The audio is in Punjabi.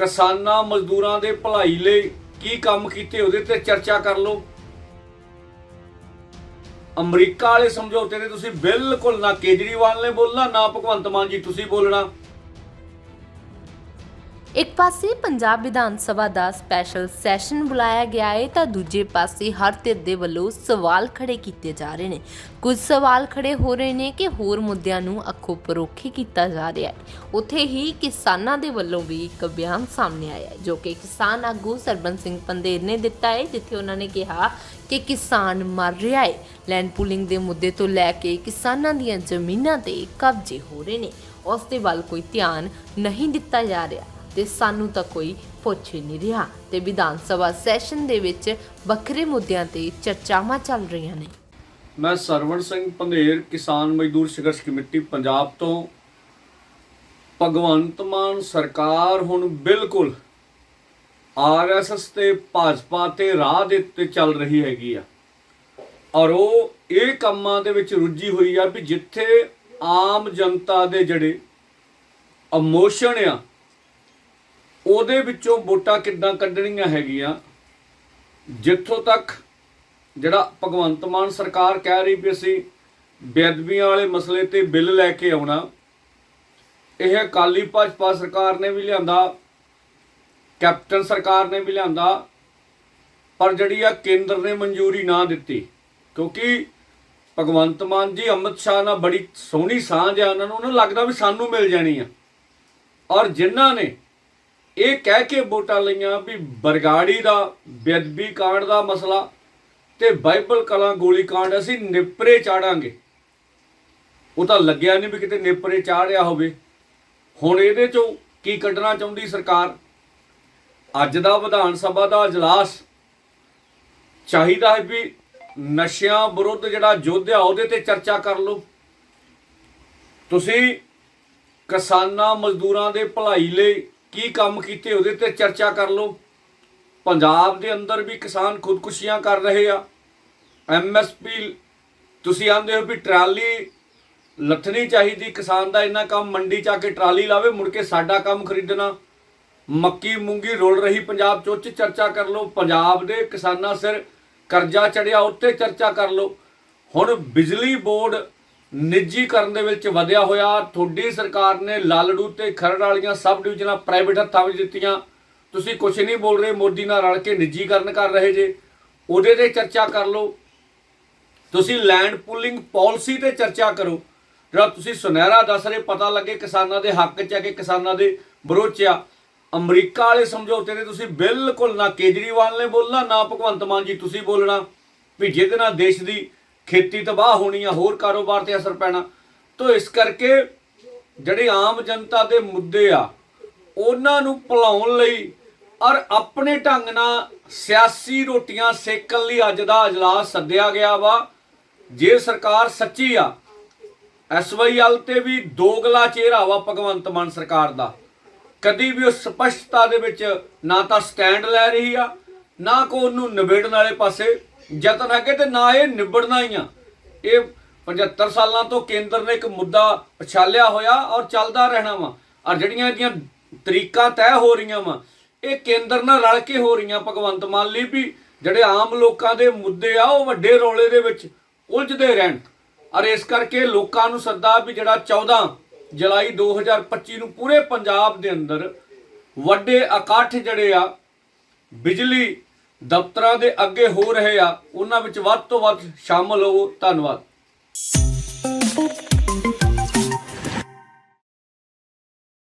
ਕਿਸਾਨਾਂ ਮਜ਼ਦੂਰਾਂ ਦੇ ਭਲਾਈ ਲਈ ਕੀ ਕੰਮ ਕੀਤੇ ਉਹਦੇ ਤੇ ਚਰਚਾ ਕਰ ਲਓ। ਅਮਰੀਕਾ ਵਾਲੇ ਸਮਝੌਤੇ ਤੇ ਤੁਸੀਂ ਬਿਲਕੁਲ ਨਾ ਕੇਜਰੀਵਾਲ ਨੇ ਬੋਲਣਾ, ਨਾ ਭਗਵੰਤ ਮਾਨ ਜੀ ਤੁਸੀਂ ਬੋਲਣਾ। ਇੱਕ ਪਾਸੇ ਪੰਜਾਬ ਵਿਧਾਨ ਸਭਾ ਦਾ ਸਪੈਸ਼ਲ ਸੈਸ਼ਨ ਬੁਲਾਇਆ ਗਿਆ ਹੈ ਤਾਂ ਦੂਜੇ ਪਾਸੇ ਹਰ ਧਿਰ ਦੇ ਵੱਲੋਂ ਸਵਾਲ ਖੜੇ ਕੀਤੇ ਜਾ ਰਹੇ ਨੇ। ਕੁਝ ਸਵਾਲ ਖੜੇ ਹੋ ਰਹੇ ਨੇ ਕਿ ਹੋਰ ਮੁੱਦਿਆਂ ਨੂੰ ਅੱਖੋਂ ਪਰੋਖੇ ਕੀਤਾ ਜਾ ਰਿਹਾ ਹੈ। ਉੱਥੇ ਹੀ ਕਿਸਾਨਾਂ ਦੇ ਵੱਲੋਂ ਵੀ ਇੱਕ ਬਿਆਨ ਸਾਹਮਣੇ ਆਇਆ ਹੈ, ਜੋ ਕਿ ਕਿਸਾਨ ਆਗੂ ਸਰਬੰਸ ਸਿੰਘ ਪੰਦੇਰ ਨੇ ਦਿੱਤਾ ਹੈ, ਜਿੱਥੇ ਉਹਨਾਂ ਨੇ ਕਿਹਾ ਕਿ ਕਿਸਾਨ ਮਰ ਰਿਹਾ ਹੈ। ਲੈਂਡ ਪੂਲਿੰਗ ਦੇ ਮੁੱਦੇ ਤੋਂ ਲੈ ਕੇ ਕਿਸਾਨਾਂ ਦੀਆਂ ਜ਼ਮੀਨਾਂ ਤੇ ਕਬਜ਼ੇ ਹੋ ਰਹੇ ਨੇ। ਉਸ ਦੇ ਵੱਲ ਕੋਈ ਧਿਆਨ ਨਹੀਂ ਦਿੱਤਾ ਜਾ ਰਿਹਾ। ਤੇ ਸਾਨੂੰ ਤਾਂ ਕੋਈ ਪੁੱਛ ਹੀ ਨਹੀਂ ਰਿਹਾ। ਤੇ ਵਿਧਾਨ ਸਭਾ ਸੈਸ਼ਨ ਦੇ ਵਿੱਚ ਵੱਖਰੇ ਮੁੱਦਿਆਂ ਤੇ ਚਰਚਾਵਾਂ ਚੱਲ ਰਹੀਆਂ ਨੇ। ਮੈਂ ਸਰਵਣ ਸਿੰਘ ਪੰਧੇਰ, ਕਿਸਾਨ ਮਜ਼ਦੂਰ ਸੰਘਰਸ਼ ਕਮੇਟੀ, ਪੰਜਾਬ ਤੋਂ। ਭਗਵੰਤ ਮਾਨ ਸਰਕਾਰ ਹੁਣ ਬਿਲਕੁਲ ਆਰਐਸਐਸ ਤੇ, ਭਾਜਪਾ ਤੇ ਰਾਹ ਦੇ ਉੱਤੇ ਚੱਲ ਰਹੀ ਹੈਗੀ ਆ। ਔਰ ਉਹ ਇਹ ਕੰਮਾਂ ਦੇ ਵਿੱਚ ਰੁੱਝੀ ਹੋਈ ਆ ਵੀ ਜਿੱਥੇ ਆਮ ਜਨਤਾ ਦੇ ਜਿਹੜੇ ਇਮੋਸ਼ਨ ਆ ਉਹਦੇ ਵਿੱਚੋਂ ਵੋਟਾਂ ਕਿੱਦਾਂ ਕੱਢਣੀਆਂ ਹੈਗੀਆਂ? ਜਿੱਥੋਂ ਤੱਕ ਜਿਹੜਾ ਭਗਵੰਤ ਮਾਨ ਸਰਕਾਰ ਕਹਿ ਰਹੀ ਵੀ ਅਸੀਂ ਬੇਅਦਬੀਆਂ ਵਾਲੇ ਮਸਲੇ ਤੇ ਬਿੱਲ ਲੈ ਕੇ ਆਉਣਾ। ਇਹ ਅਕਾਲੀ ਭਾਜਪਾ ਸਰਕਾਰ ਨੇ ਵੀ ਲਿਆਂਦਾ, ਕੈਪਟਨ ਸਰਕਾਰ ਨੇ ਵੀ ਲਿਆਂਦਾ, ਪਰ ਜਿਹੜੀ ਆ ਕੇਂਦਰ ਨੇ ਮਨਜ਼ੂਰੀ ਨਾ ਦਿੱਤੀ। ਕਿਉਂਕਿ ਭਗਵੰਤ ਮਾਨ ਜੀ, ਅਮਿਤ ਸ਼ਾਹ ਨਾਲ ਬੜੀ ਸੋਹਣੀ ਸਾਂਝ ਆ, ਉਹਨਾਂ ਨੂੰ ਉਹਨਾਂ ਲੱਗਦਾ ਵੀ ਸਾਨੂੰ ਮਿਲ ਜਾਣੀ ਆ। ਔਰ ਜਿਨ੍ਹਾਂ ਨੇ ਇਹ ਕਹਿ ਕੇ ਵੋਟਾਂ ਲਈਆਂ ਵੀ ਬਰਗਾੜੀ ਦਾ ਬੇਅਦਬੀ ਕਾਂਡ ਦਾ ਮਸਲਾ ਤੇ ਬਾਈਬਲ ਕਲਾਂ ਗੋਲੀ ਕਾਂਡ ਅਸੀਂ ਨਿਪਰੇ ਚਾੜਾਂਗੇ ਉਹ ਤਾਂ ਲੱਗਿਆ ਨਹੀਂ ਵੀ ਕਿਤੇ ਨਿਪਰੇ ਚਾੜਿਆ ਹੋਵੇ ਹੁਣ ਇਹਦੇ ਚੋਂ ਕੀ ਕੱਢਣਾ ਚਾਹੁੰਦੀ ਸਰਕਾਰ ਅੱਜ ਦਾ ਵਿਧਾਨ ਸਭਾ ਦਾ اجلاس ਚਾਹੀਦਾ ਹੈ ਵੀ ਨਸ਼ਿਆਂ ਵਿਰੁੱਧ ਜਿਹੜਾ ਯੁੱਧ ਆ ਉਹਦੇ ਤੇ ਚਰਚਾ ਕਰ ਲਓ ਤੁਸੀਂ ਕਿਸਾਨਾਂ ਮਜ਼ਦੂਰਾਂ ਦੇ ਭਲਾਈ ਲਈ ਕੀ ਕੰਮ ਕੀਤੇ ਉਹਦੇ ਤੇ ਚਰਚਾ ਕਰ ਲਓ। ਪੰਜਾਬ ਦੇ ਅੰਦਰ ਵੀ ਕਿਸਾਨ ਖੁਦਕੁਸ਼ੀਆਂ ਕਰ ਰਹੇ ਆ। ਐਮਐਸਪੀ ਤੁਸੀਂ ਆਂਦੇ ਹੋ ਵੀ ਟਰਾਲੀ ਲੱਥਣੀ ਚਾਹੀਦੀ, ਕਿਸਾਨ ਦਾ ਇੰਨਾ ਕੰਮ ਮੰਡੀ ਚ ਆ ਕੇ ਟਰਾਲੀ ਲਾਵੇ, ਮੁੜ ਕੇ ਸਾਡਾ ਕੰਮ ਖਰੀਦਣਾ। ਮੱਕੀ ਮੂੰਗੀ ਰੋਲ ਰਹੀ, ਪੰਜਾਬ ਚ ਉਹ 'ਚ ਚਰਚਾ ਕਰ ਲਓ। ਪੰਜਾਬ ਦੇ ਕਿਸਾਨਾਂ ਸਿਰ ਕਰਜ਼ਾ ਚੜਿਆ, ਉੱਤੇ ਚਰਚਾ ਕਰ ਲਓ। ਹੁਣ ਬਿਜਲੀ ਬੋਰਡ ਨਿੱਜੀਕਰਨ ਦੇ ਵਿੱਚ ਵਧਿਆ ਹੋਇਆ। ਤੁਹਾਡੀ ਸਰਕਾਰ ਨੇ ਲਾਲੜੂ ਤੇ ਖਰੜ ਵਾਲੀਆਂ ਸਬ ਡਿਵੀਜ਼ਨਾਂ ਪ੍ਰਾਈਵੇਟ ਹੱਥਾਂ ਵਿੱਚ ਦਿੱਤੀਆਂ। ਤੁਸੀਂ ਕੁਝ ਨਹੀਂ ਬੋਲ ਰਹੇ, ਮੋਦੀ ਨਾਲ ਰਲ ਕੇ ਨਿੱਜੀਕਰਨ ਕਰ ਰਹੇ ਜੇ। ਉਹਦੇ ਤੇ ਚਰਚਾ ਕਰ ਲਓ। ਤੁਸੀਂ ਲੈਂਡ ਪੂਲਿੰਗ ਪਾਲਿਸੀ ਤੇ ਚਰਚਾ ਕਰੋ। ਜਿਹੜਾ ਤੁਸੀਂ ਸੁਨਹਿਰਾ ਦੱਸ ਰਹੇ, ਪਤਾ ਲੱਗੇ ਕਿਸਾਨਾਂ ਦੇ ਹੱਕ 'ਚ ਆ ਕਿ ਕਿਸਾਨਾਂ ਦੇ ਵਿਰੋਧ 'ਚ ਆ ਅਮਰੀਕਾ ਵਾਲੇ ਸਮਝੌਤੇ ਤੇ ਤੁਸੀਂ ਬਿਲਕੁਲ ਨਾ ਕੇਜਰੀਵਾਲ ਨੇ ਬੋਲਣਾ, ਨਾ ਭਗਵੰਤ ਮਾਨ ਜੀ ਤੁਸੀਂ ਬੋਲਣਾ। ਵੀ ਜਿਹਦੇ ਨਾਲ ਦੇਸ਼ ਦੀ ਖੇਤੀ ਤਬਾਹ ਹੋਣੀ ਆ, ਹੋਰ ਕਾਰੋਬਾਰ ਤੇ ਅਸਰ ਪੈਣਾ। ਤੋਂ ਇਸ ਕਰਕੇ ਜਿਹੜੇ ਆਮ ਜਨਤਾ ਦੇ ਮੁੱਦੇ ਆ, ਉਹਨਾਂ ਨੂੰ ਭੁਲਾਉਣ ਲਈ ਔਰ ਆਪਣੇ ਢੰਗ ਨਾਲ ਸਿਆਸੀ ਰੋਟੀਆਂ ਸੇਕਣ ਲਈ ਅੱਜ ਦਾ ਅਜਲਾਸ ਸੱਦਿਆ ਗਿਆ ਵਾ। ਜੇ ਸਰਕਾਰ ਸੱਚੀ ਆ ਐਸਵਾਈਐਲ ਤੇ ਵੀ ਦੋਗਲਾ ਚਿਹਰਾ ਵਾ ਭਗਵੰਤ ਮਾਨ ਸਰਕਾਰ ਦਾ। ਕਦੀ ਵੀ ਉਹ ਸਪਸ਼ਟਤਾ ਦੇ ਵਿੱਚ ਨਾ ਤਾਂ ਸਟੈਂਡ ਲੈ ਰਹੀ ਆ ਨਾ ਕੋ ਉਹਨੂੰ ਨਿਬੇੜਨ ਵਾਲੇ ਪਾਸੇ ਯਤਨ ਹੈਗੇ ਤੇ ਨਾ ਇਹ ਨਿਬੜਨਾ ਹੀ ਆ। ਇਹ 75 ਸਾਲਾਂ ਤੋਂ ਕੇਂਦਰ ਨੇ ਇੱਕ ਮੁੱਦਾ ਪਛਾਲਿਆ ਹੋਇਆ ਔਰ ਚੱਲਦਾ ਰਹਿਣਾ ਵਾ। ਔਰ ਜਿਹੜੀਆਂ ਇਹਦੀਆਂ ਤਰੀਕਾਂ ਤੈਅ ਹੋ ਰਹੀਆਂ ਵਾ, ਇਹ ਕੇਂਦਰ ਨਾਲ ਰਲ ਕੇ ਹੋ ਰਹੀਆਂ। ਭਗਵੰਤ ਮਾਨ ਲਈ ਵੀ ਜਿਹੜੇ ਆਮ ਲੋਕਾਂ ਦੇ ਮੁੱਦੇ ਆ, ਉਹ ਵੱਡੇ ਰੌਲੇ ਦੇ ਵਿੱਚ ਉਲਝਦੇ ਰਹਿਣ। ਔਰ ਇਸ ਕਰਕੇ ਲੋਕਾਂ ਨੂੰ ਸੱਦਾ ਵੀ ਜਿਹੜਾ 14 ਜੁਲਾਈ 2025 ਨੂੰ ਪੂਰੇ ਪੰਜਾਬ ਦੇ ਅੰਦਰ ਵੱਡੇ ਇਕੱਠ ਜਿਹੜੇ ਆ, ਬਿਜਲੀ ਦਫ਼ਤਰਾਂ ਦੇ ਅੱਗੇ ਹੋ ਰਹੇ ਆ ਉਹਨਾਂ ਵਿੱਚ ਵੱਧ ਤੋਂ ਵੱਧ ਸ਼ਾਮਲ ਹੋਵੋ ਧੰਨਵਾਦ।